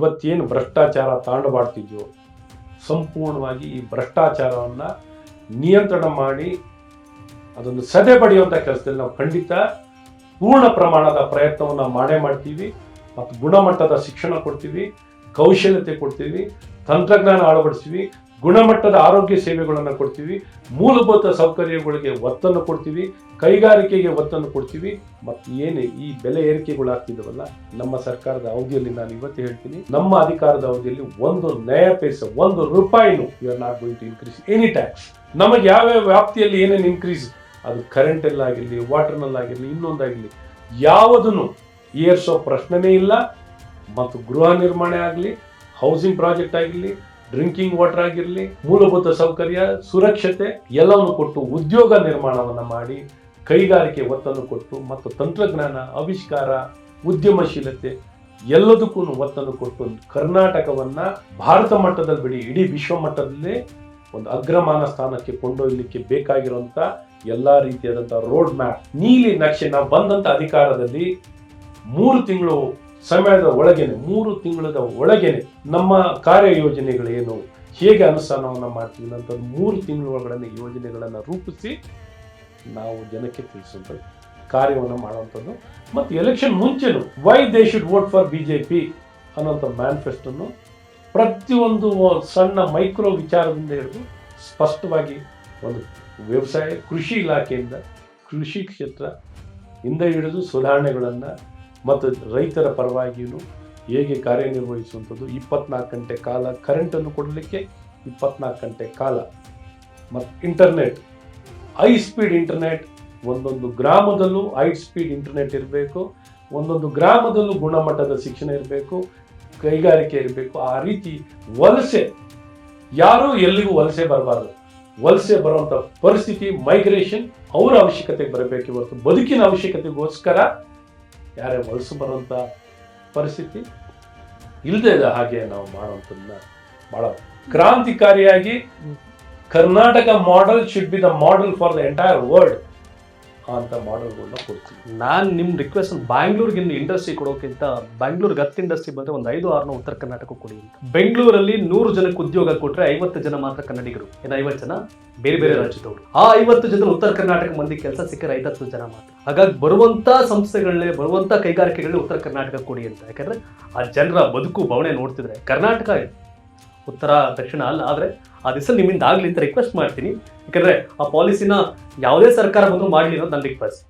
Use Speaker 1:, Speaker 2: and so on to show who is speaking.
Speaker 1: ಇವತ್ತೇನು ಭ್ರಷ್ಟಾಚಾರ ತಾಂಡವಾಡ್ತಿದ್ಯೋ, ಸಂಪೂರ್ಣವಾಗಿ ಈ ಭ್ರಷ್ಟಾಚಾರವನ್ನು ನಿಯಂತ್ರಣ ಮಾಡಿ ಅದನ್ನು ಸದೆ ಪಡೆಯುವಂಥ ಕೆಲಸದಲ್ಲಿ ನಾವು ಖಂಡಿತ ಪೂರ್ಣ ಪ್ರಮಾಣದ ಪ್ರಯತ್ನವನ್ನು ಮಾಡೇ ಮಾಡ್ತೀವಿ ಮತ್ತು ಗುಣಮಟ್ಟದ ಶಿಕ್ಷಣ ಕೊಡ್ತೀವಿ, ಕೌಶಲ್ಯತೆ ಕೊಡ್ತೀವಿ, ತಂತ್ರಜ್ಞಾನ ಅಳವಡಿಸ್ತೀವಿ ಗುಣಮಟ್ಟದ ಆರೋಗ್ಯ ಸೇವೆಗಳನ್ನು ಕೊಡ್ತೀವಿ. ಮೂಲಭೂತ ಸೌಕರ್ಯಗಳಿಗೆ ಒತ್ತನ್ನು ಕೊಡ್ತೀವಿ. ಕೈಗಾರಿಕೆಗೆ ಒತ್ತನ್ನು ಕೊಡ್ತೀವಿ. ಮತ್ತು ಏನು ಈ ಬೆಲೆ ಏರಿಕೆಗಳಾಗ್ತಿದವಲ್ಲ ನಮ್ಮ ಸರ್ಕಾರದ ಅವಧಿಯಲ್ಲಿ ನಾನು ಇವತ್ತು ಹೇಳ್ತೀನಿ, ನಮ್ಮ ಅಧಿಕಾರದ ಅವಧಿಯಲ್ಲಿ ಒಂದು ನಯ ಪೈಸ, ಒಂದು ರೂಪಾಯಿನೂ you are not going to increase any tax ನಮಗೆ ಯಾವ್ಯಾವ ವ್ಯಾಪ್ತಿಯಲ್ಲಿ ಏನೇನು ಇನ್ಕ್ರೀಸ್ ಅದು ಕರೆಂಟಲ್ಲಾಗಿರಲಿ ವಾಟರ್ನಲ್ಲಾಗಿರಲಿ ಇನ್ನೊಂದಾಗಿರಲಿ, ಯಾವುದನ್ನು ಏರ್ಸೋ ಪ್ರಶ್ನೆನೇ ಇಲ್ಲ. ಮತ್ತು ಗೃಹ ನಿರ್ಮಾಣ ಆಗಲಿ ಹೌಸಿಂಗ್ ಪ್ರಾಜೆಕ್ಟ್ ಆಗಿರಲಿ ಡ್ರಿಂಕಿಂಗ್ ವಾಟರ್ ಆಗಿರಲಿ, ಮೂಲಭೂತ ಸೌಕರ್ಯ, ಸುರಕ್ಷತೆ ಎಲ್ಲವನ್ನು ಕೊಟ್ಟು ಉದ್ಯೋಗ ನಿರ್ಮಾಣವನ್ನು ಮಾಡಿ, ಕೈಗಾರಿಕೆ ಒತ್ತನ್ನು ಕೊಟ್ಟು ಮತ್ತು ತಂತ್ರಜ್ಞಾನ, ಆವಿಷ್ಕಾರ, ಉದ್ಯಮಶೀಲತೆ ಎಲ್ಲದಕ್ಕೂ ಒತ್ತನ್ನು ಕೊಟ್ಟು ಕರ್ನಾಟಕವನ್ನ ಭಾರತ ಮಟ್ಟದಲ್ಲಿ ಬಿಡಿ, ಇಡೀ ವಿಶ್ವ ಮಟ್ಟದಲ್ಲಿ ಒಂದು ಅಗ್ರಮಾನ ಸ್ಥಾನಕ್ಕೆ ಕೊಂಡೊಯ್ಯಲಿಕ್ಕೆ ಬೇಕಾಗಿರುವಂತ ಎಲ್ಲಾ ರೀತಿಯಾದಂಥ ರೋಡ್ ಮ್ಯಾಪ್ ನೀಲಿ ನಕ್ಷೆ, ನಾವು ಬಂದಂತ ಅಧಿಕಾರದಲ್ಲಿ ಮೂರು ತಿಂಗಳು ಸಮಯದ ಒಳಗೇನೆ, ಮೂರು ತಿಂಗಳದ ಒಳಗೇನೆ ನಮ್ಮ ಕಾರ್ಯಯೋಜನೆಗಳೇನು, ಹೇಗೆ ಅನುಷ್ಠಾನವನ್ನು ಮಾಡ್ತೀವಿ ಅಂತ ಮೂರು ತಿಂಗಳ ಒಳಗಡೆ ಯೋಜನೆಗಳನ್ನು ರೂಪಿಸಿ ನಾವು ಜನಕ್ಕೆ ತಿಳಿಸುವಂಥ ಕಾರ್ಯವನ್ನು ಮಾಡುವಂಥದ್ದು ಮತ್ತು election ಮುಂಚೆನು why they should vote for B J P ಅನ್ನೋಂಥ ಮ್ಯಾನಿಫೆಸ್ಟನ್ನು ಪ್ರತಿಯೊಂದು ಸಣ್ಣ ಮೈಕ್ರೋ ವಿಚಾರದಿಂದ ಹಿಡಿದು ಸ್ಪಷ್ಟವಾಗಿ ಒಂದು ವ್ಯವಸಾಯ, ಕೃಷಿ ಇಲಾಖೆಯಿಂದ, ಕೃಷಿ ಕ್ಷೇತ್ರ ಹಿಂದೆ ಹಿಡಿದು ಸುಧಾರಣೆಗಳನ್ನು ಮತ್ತು ರೈತರ ಪರವಾಗಿಯೂ ಹೇಗೆ ಕಾರ್ಯನಿರ್ವಹಿಸುವಂಥದ್ದು ಇಪ್ಪತ್ನಾಲ್ಕು ಗಂಟೆ ಕಾಲ ಕರೆಂಟನ್ನು ಕೊಡಲಿಕ್ಕೆ ಇಪ್ಪತ್ನಾಲ್ಕು ಗಂಟೆ ಕಾಲ. ಮತ್ತು ಇಂಟರ್ನೆಟ್ ಹೈ ಸ್ಪೀಡ್ ಇಂಟರ್ನೆಟ್ ಒಂದೊಂದು ಗ್ರಾಮದಲ್ಲೂ ಹೈ ಸ್ಪೀಡ್ ಇಂಟರ್ನೆಟ್ ಇರಬೇಕು, ಒಂದೊಂದು ಗ್ರಾಮದಲ್ಲೂ ಗುಣಮಟ್ಟದ ಶಿಕ್ಷಣ ಇರಬೇಕು, ಕೈಗಾರಿಕೆ ಇರಬೇಕು. ಆ ರೀತಿ ವಲಸೆ, ಯಾರೂ ಎಲ್ಲಿಗೂ ವಲಸೆ ಬರಬಾರ್ದು. ವಲಸೆ ಬರುವಂಥ ಪರಿಸ್ಥಿತಿ ಮೈಗ್ರೇಷನ್ ಅವರ ಅವಶ್ಯಕತೆಗೆ ಬರಬೇಕು ಇವತ್ತು ಬದುಕಿನ ಅವಶ್ಯಕತೆಗೋಸ್ಕರ ಯಾರೇ ವಲಸು ಬರುವಂಥ ಪರಿಸ್ಥಿತಿ ಇಲ್ಲದೆ ಇದೆ, ಹಾಗೆ ನಾವು ಮಾಡುವಂಥದ್ದನ್ನ ಭಾಳ ಕ್ರಾಂತಿಕಾರಿಯಾಗಿ Karnataka model should be the model for the entire world ಅಂತ ಮಾಡೆಲ್ಗಳನ್ನ ಕೊಡ್ತೀವಿ
Speaker 2: ನಾನು ನಿಮ್ಮ ರಿಕ್ವೆಸ್ಟ್ ಬ್ಯಾಂಗ್ಳೂರ್ಗೆ ಇನ್ನು ಇಂಡಸ್ಟ್ರಿ ಕೊಡೋಕ್ಕಿಂತ ಬ್ಯಾಂಗ್ಳೂರ್ಗೆ ಹತ್ತು ಇಂಡಸ್ಟ್ರಿ ಬಂದರೆ ಒಂದು ಐದು ಆರುನ ಉತ್ತರ ಕರ್ನಾಟಕ ಕೊಡಿ ಅಂತ. ಬೆಂಗಳೂರಲ್ಲಿ ನೂರು ಜನಕ್ಕೆ ಉದ್ಯೋಗ ಕೊಟ್ಟರೆ ಐವತ್ತು ಜನ ಮಾತ್ರ ಕನ್ನಡಿಗರು. ಇನ್ನು ಐವತ್ತು ಜನ ಬೇರೆ ಬೇರೆ ರಾಜ್ಯದವರು. ಆ ಐವತ್ತು ಜನ ಉತ್ತರ ಕರ್ನಾಟಕ ಮಂದಿ ಕೆಲಸ ಸಿಕ್ಕರೆ ಐವತ್ತು ಜನ ಮಾತ್ರ. ಹಾಗಾಗಿ ಬರುವಂಥ ಸಂಸ್ಥೆಗಳನ್ನೇ ಬರುವಂಥ ಕೈಗಾರಿಕೆಗಳೇ ಉತ್ತರ ಕರ್ನಾಟಕ ಕೊಡಿ ಅಂತ. ಯಾಕಂದ್ರೆ ಆ ಜನರ ಬದುಕು ಬವಣೆ ನೋಡ್ತಿದ್ರೆ ಕರ್ನಾಟಕ ಉತ್ತರ, ದಕ್ಷಿಣ ಅಲ್ಲ, ಆದರೆ ಆ ದಿವಸ ನಿಮ್ಮಿಂದ ಆಗಲಿ ಅಂತ ರಿಕ್ವೆಸ್ಟ್ ಮಾಡ್ತೀನಿ. ಯಾಕಂದರೆ ಆ ಪಾಲಿಸಿನ ಯಾವುದೇ ಸರ್ಕಾರ ಬಂದರೂ ಮಾಡಲಿ ಅನ್ನೋದು ನನ್ನ ರಿಕ್ವೆಸ್ಟ್